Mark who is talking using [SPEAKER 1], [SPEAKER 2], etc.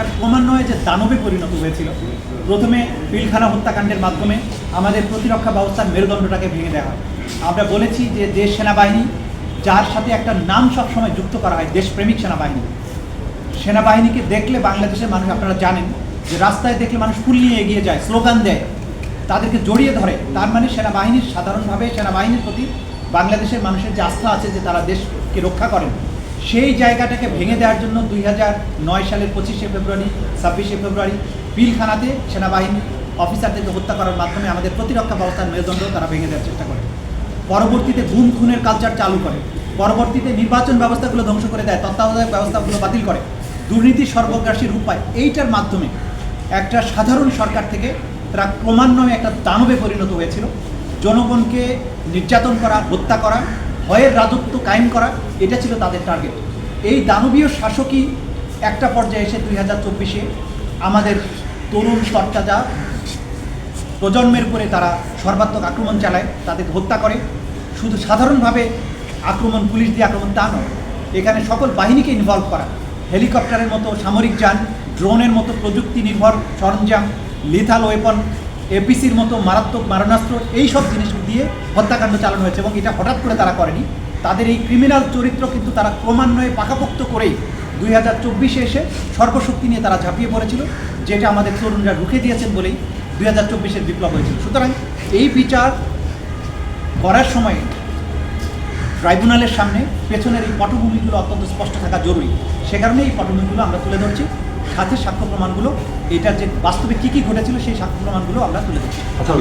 [SPEAKER 1] সরকার ক্রমান্বয়ে যে দানবে পরিণত হয়েছিল। প্রথমে পিলখানা হত্যাকাণ্ডের মাধ্যমে আমাদের প্রতিরক্ষা ব্যবস্থার মেরুদণ্ডটাকে ভেঙে দেওয়া হয়। আমরা বলেছি যে দেশ সেনাবাহিনী, যার সাথে একটা নাম সবসময় যুক্ত করা হয়, দেশপ্রেমিক সেনাবাহিনী। সেনাবাহিনীকে দেখলে বাংলাদেশের মানুষ, আপনারা জানেন যে রাস্তায় দেখলে মানুষ ফুল নিয়ে এগিয়ে যায়, স্লোগান দেয়, তাদেরকে জড়িয়ে ধরে। তার মানে সেনাবাহিনীর সাধারণভাবে সেনাবাহিনীর প্রতি বাংলাদেশের মানুষের যে আস্থা আছে যে তারা দেশকে রক্ষা করেন সেই জায়গাটাকে ভেঙে দেওয়ার জন্য দুই নয় সালের পঁচিশে ফেব্রুয়ারি, ছাব্বিশে ফেব্রুয়ারি পিলখানাতে সেনাবাহিনী অফিসারদেরকে হত্যা করার মাধ্যমে আমাদের প্রতিরক্ষা ব্যবস্থার মেরুদণ্ড তারা ভেঙে দেওয়ার চেষ্টা করে। পরবর্তীতে গুম খুনের কালচার চালু করে। পরবর্তীতে নির্বাচন ব্যবস্থাগুলো ধ্বংস করে দেয়, তত্ত্বাবধায়ক ব্যবস্থাগুলো বাতিল করে। দুর্নীতি সর্বগ্রাসী রূপ পায়। এইটার মাধ্যমে একটা সাধারণ সরকার থেকে তারা ক্রমান্বয়ে একটা দানবে পরিণত হয়েছিল। জনগণকে নির্যাতন করা, হত্যা করা ভয়ের রাজত্ব কায়েম করা, এটা ছিল তাদের টার্গেট এই দানবীয় শাসকই একটা পর্যায়ে এসে দুই হাজার চব্বিশে আমাদের তরুণ তরতাজা প্রজন্মের উপরে তারা সর্বাত্মক আক্রমণ চালায় তাদের হত্যা করে। শুধু সাধারণভাবে আক্রমণ পুলিশ দিয়ে আক্রমণ তা নয়, এখানে সকল বাহিনীকে ইনভলভ করা। হেলিকপ্টারের মতো সামরিক যান ড্রোনের মতো প্রযুক্তি নির্ভর সরঞ্জাম লিথাল ওয়েপন এপিসির মতো মারাত্মক মারণাস্ত্র এই সব জিনিস দিয়ে হত্যাকাণ্ড চালানো হয়েছে এবং এটা হঠাৎ করে তারা করেনি। তাদের এই ক্রিমিনাল চরিত্র কিন্তু তারা ক্রমান্বয়ে পাকাপোক্ত করেই দুই হাজার চব্বিশে এসে সর্বশক্তি নিয়ে তারা ঝাঁপিয়ে পড়েছিল, যেটা আমাদের তরুণরা রুখে দিয়েছেন বলেই দুই হাজার চব্বিশের বিপ্লব হয়েছিল। সুতরাং এই বিচার করার সময় ট্রাইব্যুনালের সামনে পেছনের এই পটভূমিগুলো অত্যন্ত স্পষ্ট থাকা জরুরি। সে কারণে এই পটভূমিগুলো আমরা তুলে ধরছি। সাথে সাক্ষ্য প্রমাণগুলো, এটার যে বাস্তবে কী কী ঘটেছিল সেই সাক্ষ্য প্রমাণগুলো আমরা তুলে
[SPEAKER 2] আচ্ছা